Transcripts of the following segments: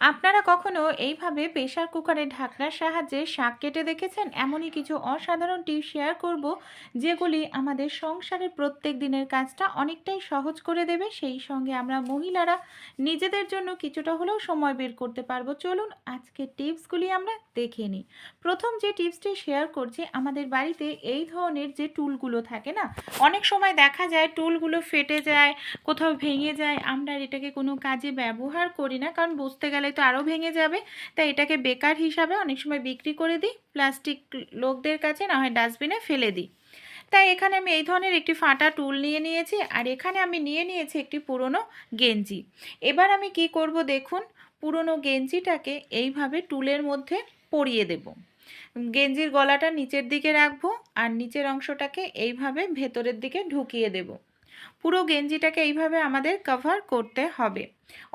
আপনারা কখনো এইভাবে প্রেসার কুকারের ঢাকনার সাহায্যে শাক কেটে দেখেছেন? এমনই কিছু অসাধারণ টিপ শেয়ার করব, যেগুলি আমাদের সংসারের প্রত্যেক দিনের কাজটা অনেকটাই সহজ করে দেবে। সেই সঙ্গে আমরা মহিলারা নিজেদের জন্য কিছুটা হলেও সময় বের করতে পারব। চলুন আজকে টিপসগুলি আমরা দেখে নিই। প্রথম যে টিপসটি শেয়ার করছি, আমাদের বাড়িতে এই ধরনের যে টুলগুলো থাকে না, অনেক সময় দেখা যায় টুলগুলো ফেটে যায়, কোথাও ভেঙে যায়। আমরা এটাকে কোনো কাজে ব্যবহার করি না, কারণ বুঝতে গেলে তো আরও ভেঙে যাবে, তাই এটাকে বেকার হিসাবে অনেক সময় বিক্রি করে দিই প্লাস্টিক লোকদের কাছে, না হয় ডাস্টবিনে ফেলে দিই। তাই এখানে আমি এই ধরনের একটি ফাটা টুল নিয়ে নিয়েছি, আর এখানে আমি নিয়ে নিয়েছি একটি পুরনো গেঞ্জি। এবার আমি কি করব দেখুন, পুরনো গেঞ্জিটাকে এইভাবে টুলের মধ্যে পরিয়ে দেব। গেঞ্জির গলাটা নিচের দিকে রাখব, আর নিচের অংশটাকে এইভাবে ভেতরের দিকে ঢুকিয়ে দেব। পুরো গেঞ্জিটাকে এইভাবে আমাদের কভার করতে হবে।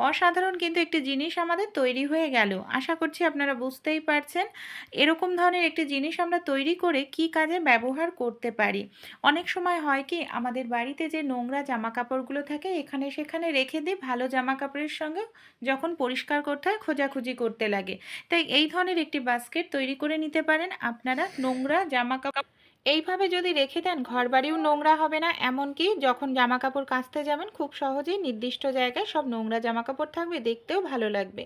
অসাধারণ কিন্তু একটি জিনিস আমাদের তৈরি হয়ে গেল। আশা করছি আপনারা বুঝতেই পারছেন। এরকম ধরনের একটি জিনিস আমরা তৈরি করে কি কাজে ব্যবহার করতে পারি? অনেক সময় হয় কি, আমাদের বাড়িতে যে নোংরা জামা কাপড়গুলো থাকে, এখানে সেখানে রেখে দিই ভালো জামা কাপড়ের সঙ্গে যখন পরিষ্কার করতে হয়, খোঁজাখুঁজি করতে লাগে। তাই এই ধরনের একটি বাস্কেট তৈরি করে নিতে পারেন। আপনারা নোংরা জামা কাপড় এইভাবে যদি রেখে দেন ঘর বাড়িও নোংরা হবে না। এমনকি যখন জামা কাপড় কাচতে যাবেন, খুব সহজেই নির্দিষ্ট জায়গায় সব নোংরা জামা কাপড় থাকবে, দেখতেও ভালো লাগবে।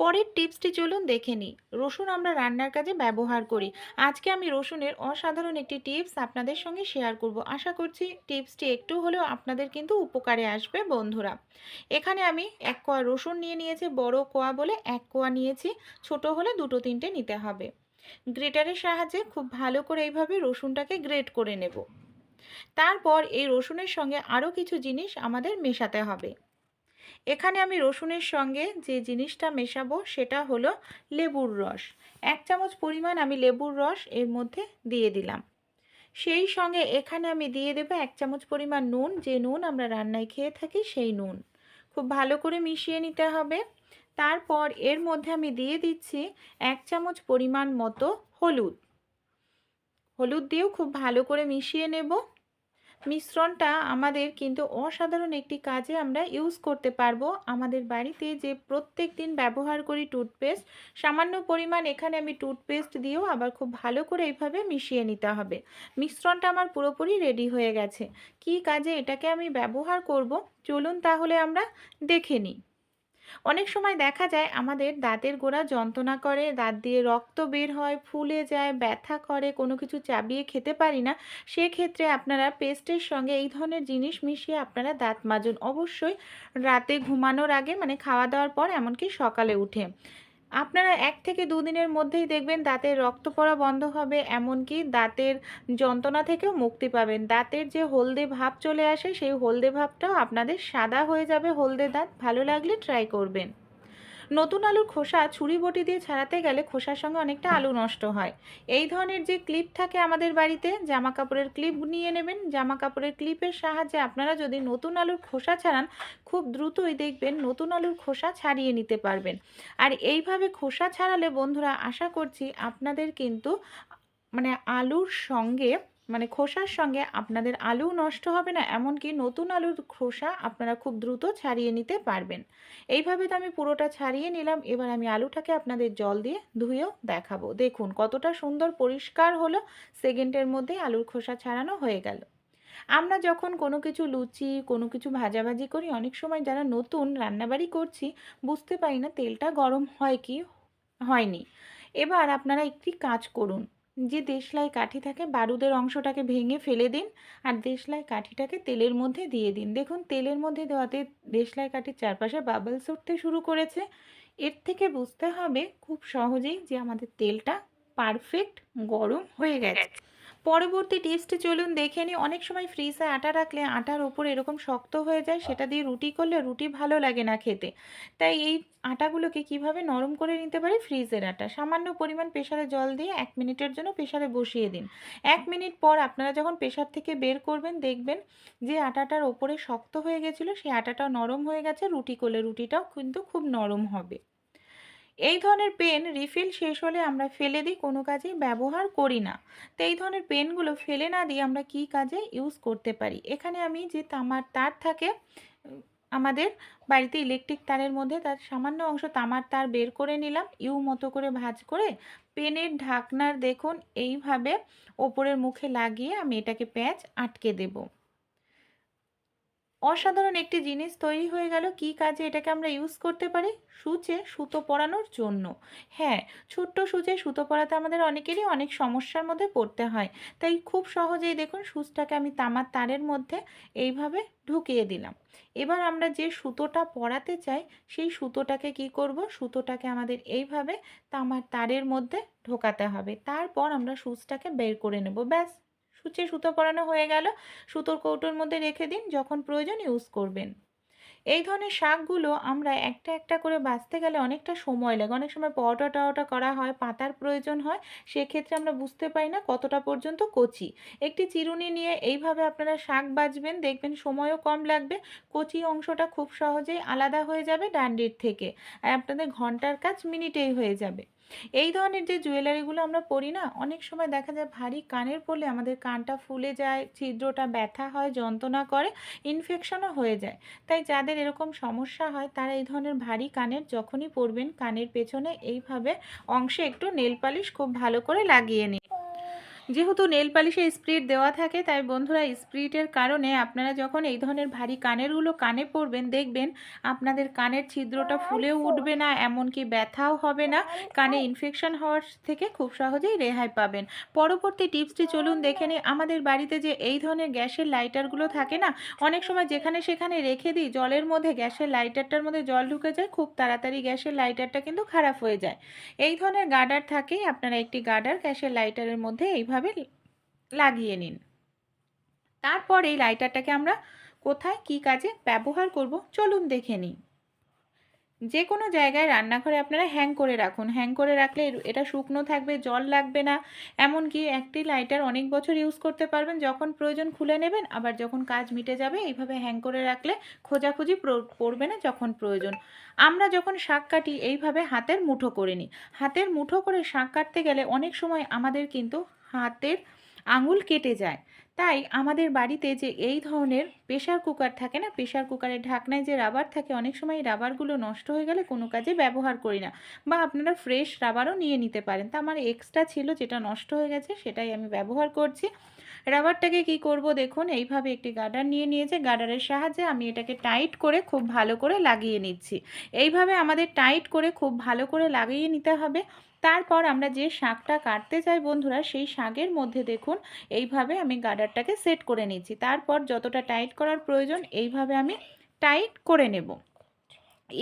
পরের টিপসটি চলুন দেখে নিই। রসুন আমরা রান্নার কাজে ব্যবহার করি। আজকে আমি রসুনের অসাধারণ একটি টিপস আপনাদের সঙ্গে শেয়ার করব। আশা করছি টিপসটি একটু হলেও আপনাদের কিন্তু উপকারে আসবে, বন্ধুরা। এখানে আমি এক কোয়া রসুন নিয়ে নিয়েছি, বড় কোয়া বলে এক কোয়া নিয়েছি। ছোট হলে দুটো তিনটে নিতে হবে। গ্রেটারের সাহায্যে খুব ভালো করে এইভাবে রসুনটাকে গ্রেট করে নেব। তারপর এই রসুনের সঙ্গে আরও কিছু জিনিস আমাদের মেশাতে হবে। এখানে আমি রসুনের সঙ্গে যে জিনিসটা মেশাবো সেটা হলো লেবুর রস। এক চামচ পরিমাণ আমি লেবুর রস এর মধ্যে দিয়ে দিলাম। সেই সঙ্গে এখানে আমি দিয়ে দেবো এক চামচ পরিমাণ নুন। যে নুন আমরা রান্নায় খেয়ে থাকি সেই নুন। খুব ভালো করে মিশিয়ে নিতে হবে। তারপর এর মধ্যে আমি দিয়ে দিচ্ছি এক চামচ পরিমাণ মতো হলুদ। হলুদ দিয়েও খুব ভালো করে মিশিয়ে নেব। মিশ্রণটা আমাদের কিন্তু অসাধারণ একটি কাজে আমরা ইউজ করতে পারব। আমাদের বাড়িতে যে প্রত্যেক দিন ব্যবহার করি টুথপেস্ট, সামান্য পরিমাণ এখানে আমি টুথপেস্ট দিয়েও আবার খুব ভালো করে এইভাবে মিশিয়ে নিতে হবে। মিশ্রণটা আমার পুরোপুরি রেডি হয়ে গেছে। কি কাজে এটাকে আমি ব্যবহার করব? চলুন তাহলে আমরা দেখে নিই। অনেক সময় দেখা যায় আমাদের দাঁতের গোড়া যন্ত্রণা করে, দাঁত দিয়ে রক্ত বের হয়, ফুলে যায়, ব্যথা করে, কোনো কিছু চাবিয়ে খেতে পারি না। সেক্ষেত্রে আপনারা পেস্টের সঙ্গে এই ধরনের জিনিস মিশিয়ে আপনারা দাঁত মাজুন। অবশ্যই রাতে ঘুমানোর আগে মানে খাওয়া দাওয়ার পর, এমনকি সকালে উঠে। আপনারা এক থেকে দুদিনের মধ্যেই দেখবেন দাঁতের রক্ত পড়া বন্ধ হবে, এমনকি দাঁতের যন্ত্রণা থেকেও মুক্তি পাবেন। দাঁতের যে হলদে ভাব চলে আসে, সেই হলদে ভাবটাও আপনাদের সাদা হয়ে যাবে হলদে দাঁত। ভালো লাগলে ট্রাই করবেন। নতুন আলুর খোসা ছুরি বটি দিয়ে ছাড়াতে গেলে খোসার সঙ্গে অনেকটা আলু নষ্ট হয়। এই ধরনের যে ক্লিপ থাকে আমাদের বাড়িতে জামা কাপড়ের ক্লিপ নিয়ে নেবেন। জামা কাপড়ের ক্লিপের সাহায্যে আপনারা যদি নতুন আলুর খোসা ছাড়ান, খুব দ্রুতই দেখবেন নতুন আলুর খোসা ছাড়িয়ে নিতে পারবেন। আর এইভাবে খোসা ছাড়ালে বন্ধুরা, আশা করছি আপনাদের কিন্তু মানে আলুর সঙ্গে মানে খোসার সঙ্গে আপনাদের আলু নষ্ট হবে না, এমনকি নতুন আলুর খোসা আপনারা খুব দ্রুত ছাড়িয়ে নিতে পারবেন। এইভাবে তো আমি পুরোটা ছাড়িয়ে নিলাম, এবার আমি আলুটাকে আপনাদের জল দিয়ে ধুয়েও দেখাবো। দেখুন কতটা সুন্দর পরিষ্কার হলো, সেকেন্ডের মধ্যে আলুর খোসা ছাড়ানো হয়ে গেল। আমরা যখন কোনো কিছু লুচি, কোনো কিছু ভাজাভাজি করি, অনেক সময় যারা নতুন রান্নাবাড়ি করছি, বুঝতে পারি না তেলটা গরম হয় কি, হয়নি। এবার আপনারা একটি কাজ করুন যে দেশলাই কাঠি থাকে বারুদের অংশটাকে ভেঙে ফেলে দিন আর দেশলাই কাঠিটাকে তেলের মধ্যে দিয়ে দিন। দেখুন, তেলের মধ্যে দেওয়াতে দেশলাই কাঠির চারপাশে বাবলস উঠতে শুরু করেছে। এর থেকে বুঝতে হবে খুব সহজেই যে আমাদের তেলটা পারফেক্ট গরম হয়ে গেছে। পরবর্তী টেস্টে চলুন দেখে নিই। অনেক সময় ফ্রিজে আটা রাখলে আটার ওপর এরকম শক্ত হয়ে যায়, সেটা দিয়ে রুটি করলে রুটি ভালো লাগে না খেতে। তাই এই আটাগুলোকে কীভাবে নরম করে নিতে পারি? ফ্রিজের আটা। সামান্য পরিমাণ প্রেশারে জল দিয়ে এক মিনিটের জন্য প্রেশারে বসিয়ে দিন। এক মিনিট পর আপনারা যখন প্রেশার থেকে বের করবেন, দেখবেন যে আটাটার ওপরে শক্ত হয়ে গেছিল, সেই আটাটা নরম হয়ে গেছে, রুটি করলে রুটিটাও কিন্তু খুব নরম হবে। এই ধরনের পেন রিফিল শেষ হলে আমরা ফেলে দিই, কোনো কাজেই ব্যবহার করি না। তো এই ধরনের পেনগুলো ফেলে না দিয়ে আমরা কি কাজে ইউজ করতে পারি? এখানে আমি যে তামার তার থাকে, আমাদের বাড়িতে ইলেকট্রিক তারের মধ্যে তার সামান্য অংশ তামার তার বের করে নিলাম ইউ মতো করে ভাঁজ করে পেনের ঢাকনার দেখুন, এইভাবে ওপরের মুখে লাগিয়ে আমি এটাকে প্যাঁচ আটকে দেব। অসাধারণ একটি জিনিস তৈরি হয়ে গেল। কি কাজে এটাকে আমরা ইউজ করতে পারি? সূচে, সুতো পরানোর জন্য। হ্যাঁ ছোট্ট সূচে সুতো পরাতে আমাদের অনেকেরই অনেক সমস্যার মধ্যে পড়তে হয়। তাই খুব সহজেই দেখুন সূচটাকে আমি তামার তারের মধ্যে এইভাবে ঢুকিয়ে দিলাম। এবার আমরা যে সুতোটা পরাতে চাই, সেই সুতোটাকে কি করব? সুতোটাকে আমাদের এইভাবে তামার তারের মধ্যে ঢোকাতে হবে। তারপর আমরা সূচটাকে বের করে নেব। ব্যাস। সূচে সুতো পরানো হয়ে গেল। সুতোর কৌটোর মধ্যে রেখে দিন, যখন প্রয়োজন ইউজ করবেন। এই ধরনের শাকগুলো আমরা একটা একটা করে বাঁচতে গেলে অনেকটা সময় লাগে। অনেক সময় পরোটা টরোটা করা হয়, পাতার প্রয়োজন হয়, সেক্ষেত্রে আমরা বুঝতে পারি না কতটা পর্যন্ত কচি। একটি চিরুনি নিয়ে এইভাবে আপনারা শাক বাছবেন দেখবেন সময়ও কম লাগবে, কচি অংশটা খুব সহজেই আলাদা হয়ে যাবে ডান্ডির থেকে। আর আপনাদের ঘণ্টার কাজ মিনিটেই হয়ে যাবে। এই ধরনের যে জুয়েলারিগুলো আমরা পরি না, অনেক সময় দেখা যায় ভারী কানের পরলে আমাদের কানটা ফুলে যায়, ছিদ্রটা ব্যথা হয়, যন্ত্রণা করে ইনফেকশনও হয়ে যায়। তাই যাদের এরকম সমস্যা হয়, তারা এই ধরনের ভারী কানের যখনই পরবেন, কানের পেছনে এইভাবে অংশে একটু নেল পালিশ খুব ভালো করে লাগিয়ে নিন। যেহেতু নেল পালিশে স্প্রিট দেওয়া থাকে, তাই বন্ধুরা স্প্রিটের কারণে আপনারা যখন এই ধরনের ভারী কানেরগুলো কানে পরবেন দেখবেন আপনাদের কানের ছিদ্রটা ফুলেও উঠবে না, এমনকি ব্যথাও হবে না। কানে ইনফেকশন হওয়ার থেকে খুব সহজেই রেহাই পাবেন। পরবর্তী টিপসটি চলুন দেখে নিই। আমাদের বাড়িতে যে এই ধরনের গ্যাসের লাইটারগুলো থাকে না, অনেক সময় যেখানে সেখানে রেখে দিই, জলের মধ্যে গ্যাসের লাইটারটার মধ্যে জল ঢুকে যায়, খুব তাড়াতাড়ি গ্যাসের লাইটারটা কিন্তু খারাপ হয়ে যায়। এই ধরনের গার্ডার থাকেই, আপনারা একটি গার্ডার গ্যাসের লাইটারের মধ্যে এইভাবে লাগিয়ে নিন। তারপর এই লাইটারটাকে আমরা কোথায় কি কাজে ব্যবহার করব চলুন দেখে নিই। যে কোনো জায়গায় রান্নাঘরে আপনারা হ্যাং করে রাখুন। হ্যাং করে রাখলে এটা শুকনো থাকবে, জল লাগবে না। এমনকি একটি লাইটার অনেক বছর ইউজ করতে পারবেন, যখন প্রয়োজন খুলে নেবেন, আবার যখন কাজ মিটে যাবে, এইভাবে হ্যাং করে রাখলে খোঁজাখুঁজি পড়বে না যখন প্রয়োজন। আমরা যখন শাক কাটি, এইভাবে হাতের মুঠো করে নিই। হাতের মুঠো করে শাক কাটতে গেলে অনেক সময় আমাদের কিন্তু হাতের আঙুল কেটে যায়। তাই আমাদের বাড়িতে যে এই ধরনের প্রেশার কুকার থাকে না প্রেশার কুকারের ঢাকনায় যে রাবার থাকে, অনেক সময় রাবারগুলো নষ্ট হয়ে গেলে কোনো কাজে ব্যবহার করি না বা আপনারা ফ্রেশ রাবারও নিয়ে নিতে পারেন। তা আমার এক্সট্রা ছিল যেটা নষ্ট হয়ে গেছে সেটাই আমি ব্যবহার করছি। রাবারটাকে কি করব দেখুন, এইভাবে একটি গার্ডার নিয়ে নিয়েছে। গার্ডারের সাহায্যে আমি এটাকে টাইট করে খুব ভালো করে লাগিয়ে নিচ্ছি। এইভাবে আমাদের টাইট করে খুব ভালো করে লাগিয়ে নিতে হবে। তারপর আমরা যে শাকটা কাটতে চাই বন্ধুরা, সেই শাকের মধ্যে দেখুন, এইভাবে আমি গার্ডারটাকে সেট করে নিচ্ছি। তারপর যতটা টাইট করার প্রয়োজন, এইভাবে আমি টাইট করে নেব।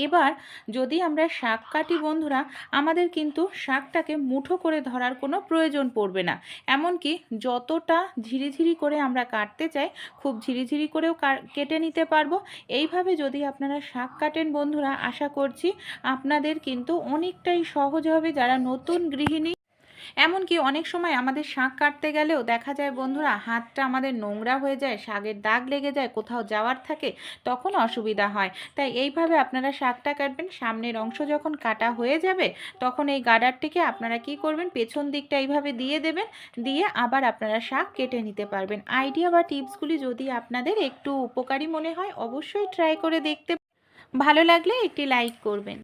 এবার যদি আমরা শাক কাটি বন্ধুরা, আমাদের কিন্তু শাকটাকে মুঠো করে ধরার কোনো প্রয়োজন পড়বে না। এমনকি যতটা ঝিরিঝিরি করে আমরা কাটতে চাই, খুব ঝিরিঝিরি করেও কেটে নিতে পারব। এইভাবে যদি আপনারা শাক কাটেন বন্ধুরা, আশা করছি আপনাদের কিন্তু অনেকটাই সহজ হবে। যারা নতুন গৃহিণী এমনকি অনেক সময় আমাদের শাক কাটতে গেলেও দেখা যায়, বন্ধুরা, হাতটা আমাদের নোংরা হয়ে যায় শাকের দাগ লেগে যায়, কোথাও যাওয়ার থাকে, তখন অসুবিধা হয়। তাই এইভাবে আপনারা শাকটা কাটবেন, সামনের অংশ যখন কাটা হয়ে যাবে, তখন এই গাডারটিকে আপনারা কি করবেন, পেছন দিকটা এইভাবে দিয়ে দেবেন, দিয়ে আবার আপনারা শাক কেটে নিতে পারবেন। আইডিয়া বা টিপসগুলি যদি আপনাদের একটু উপকারী মনে হয়, অবশ্যই ট্রাই করে দেখতে ভালো লাগলে একটি লাইক করবেন।